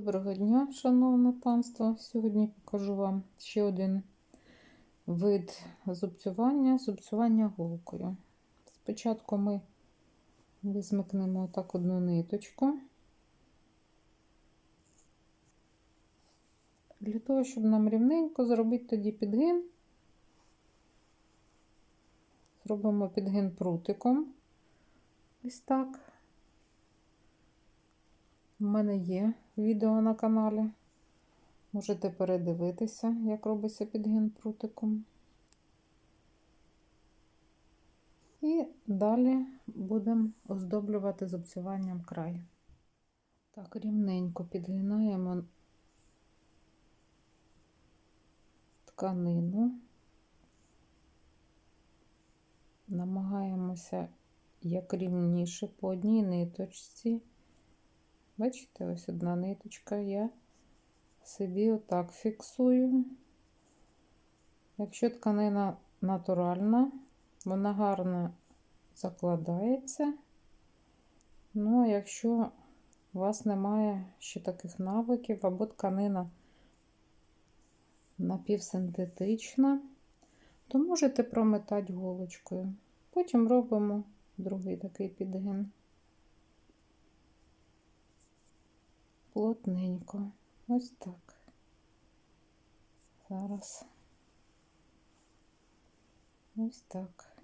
Доброго дня, шановне панство. Сьогодні покажу вам ще один вид зубцювання, зубцювання голкою. Спочатку ми висмикнемо так одну ниточку. Для того, щоб нам рівненько зробити тоді підгин, зробимо підгин прутиком. Ось так. У мене є відео на каналі. Можете передивитися, як робиться підгін прутиком. І далі будемо оздоблювати зубцюванням край. Так, рівненько підгинаємо тканину, намагаємося як рівніше по одній ниточці. Бачите, ось одна ниточка, я собі отак фіксую. Якщо тканина натуральна, вона гарно закладається. Ну, а якщо у вас немає ще таких навиків, або тканина напівсинтетична, то можете прометати голочкою. Потім робимо другий такий підгин. Плотненько. Ось так. Зараз. Ось так.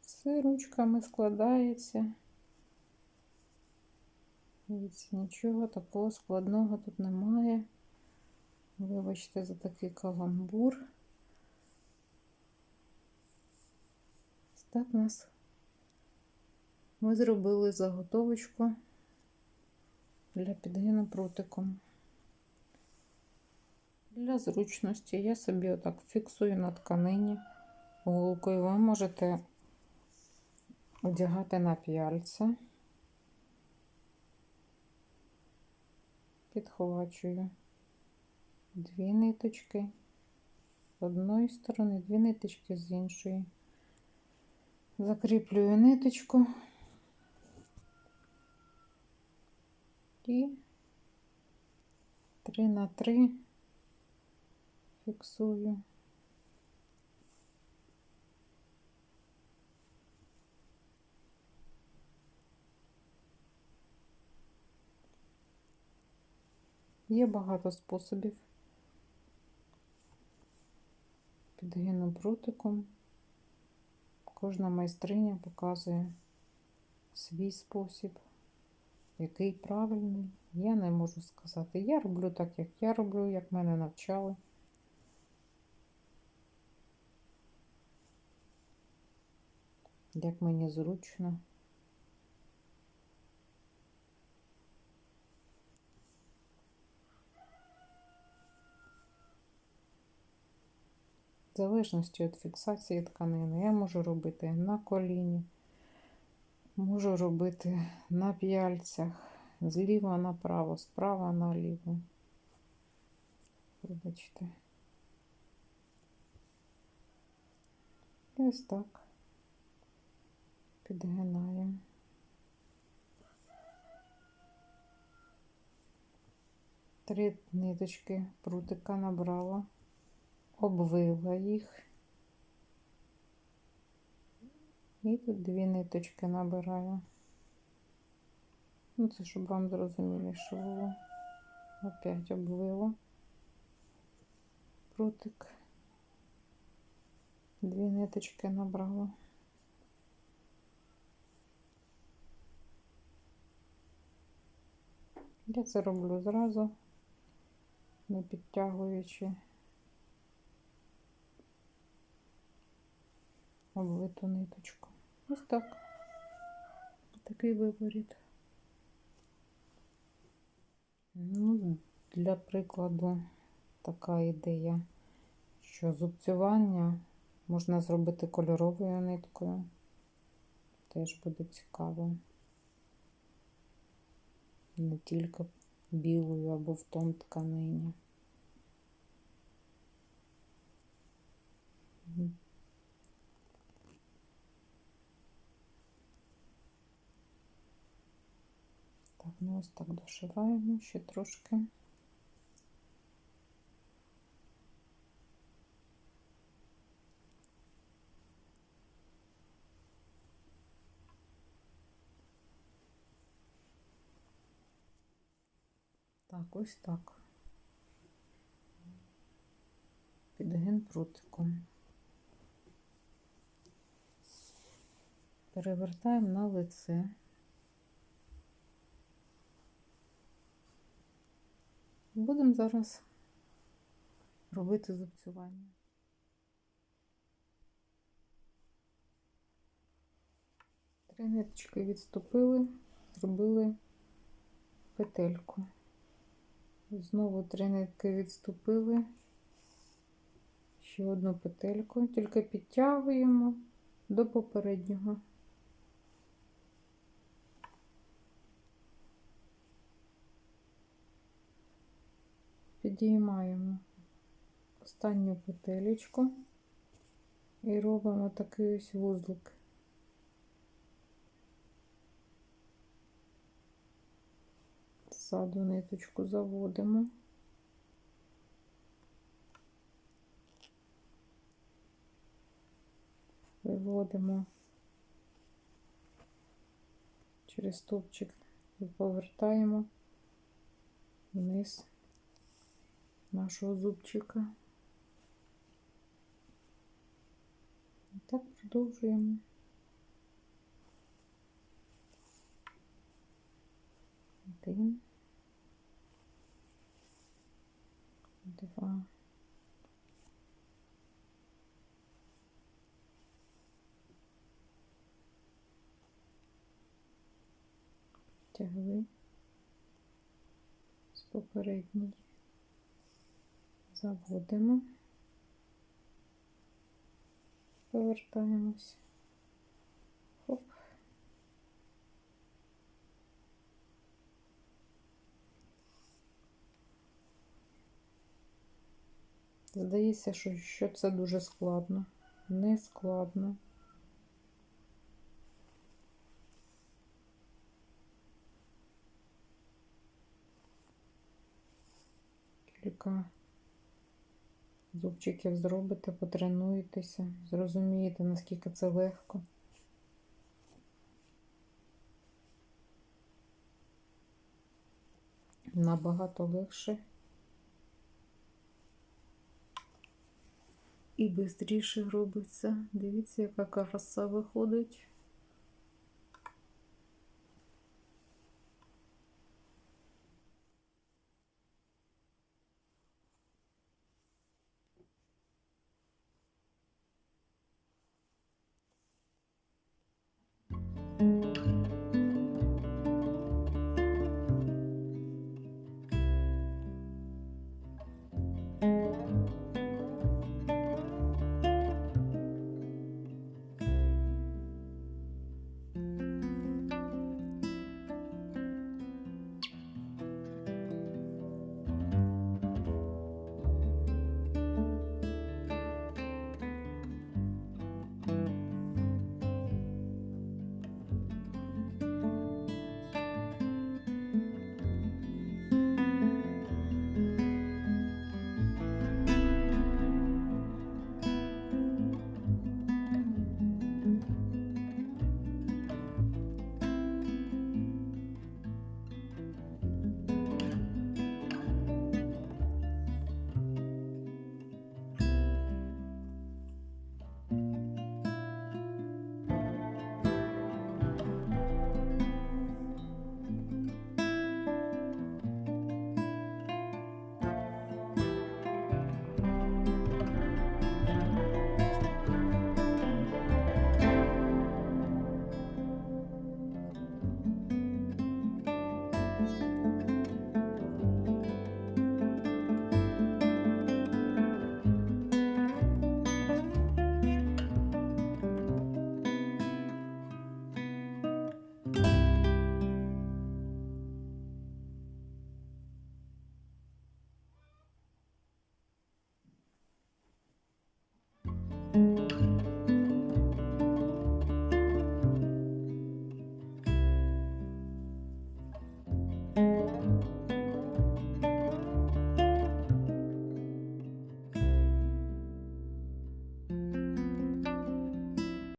Все ручками складається. Дивіться, нічого такого складного тут немає. Вибачте за такий каламбур. Так, у нас ми зробили заготовочку для підгину прутиком. Для зручності я собі отак фіксую на тканині голкою. Ви можете одягати на п'яльце, підхвачую дві ниточки з одної сторони, дві ниточки з іншої. Закріплюю ниточку і 3 на 3 фіксую. Є багато способів підгину прутиком. Кожна майстриня показує свій спосіб, який правильний. Я не можу сказати. Я роблю так, як я роблю, як мене навчали. Як мені зручно. В залежності від фіксації тканини я можу робити на коліні, можу робити на п'яльцях, зліва направо, справа наліво. Вибачте. І ось так підгинаємо. Три ниточки прутика набрала обвила їх. І тут дві ниточки набираю. Ну, це щоб вам зрозуміліше було. Опять обвила прутик. Дві ниточки набрала. Я це роблю зразу, не підтягуючи. Обвиту ниточку. Ось так. Такий виворіт. Ну, Для прикладу, така ідея, що зубцювання можна зробити кольоровою ниткою. Теж буде цікаво. Не тільки білою або в тон тканині. Так, ну ось так дошиваємо ще трошки. Так, ось так. Підгин прутиком. Перевертаємо на лице. Будемо зараз робити зубцювання. Три ниточки відступили, зробили петельку. Знову три нитки відступили, ще одну петельку, тільки підтягуємо до попереднього. Підіймаємо останню петелечку і робимо такий ось вузлик. Ззаду ниточку заводимо. Виводимо через стовпчик і повертаємо вниз нашого зубчика. І так продовжуємо. Один. Два. Тягли з попередньої. Заводимо, повертаємось. Здається, що, що це дуже складно. Не складно. Кілька зубчиків зробите, потренуєтеся, зрозумієте, наскільки це легко. Набагато легше і швидше робиться. Дивіться, яка краса виходить.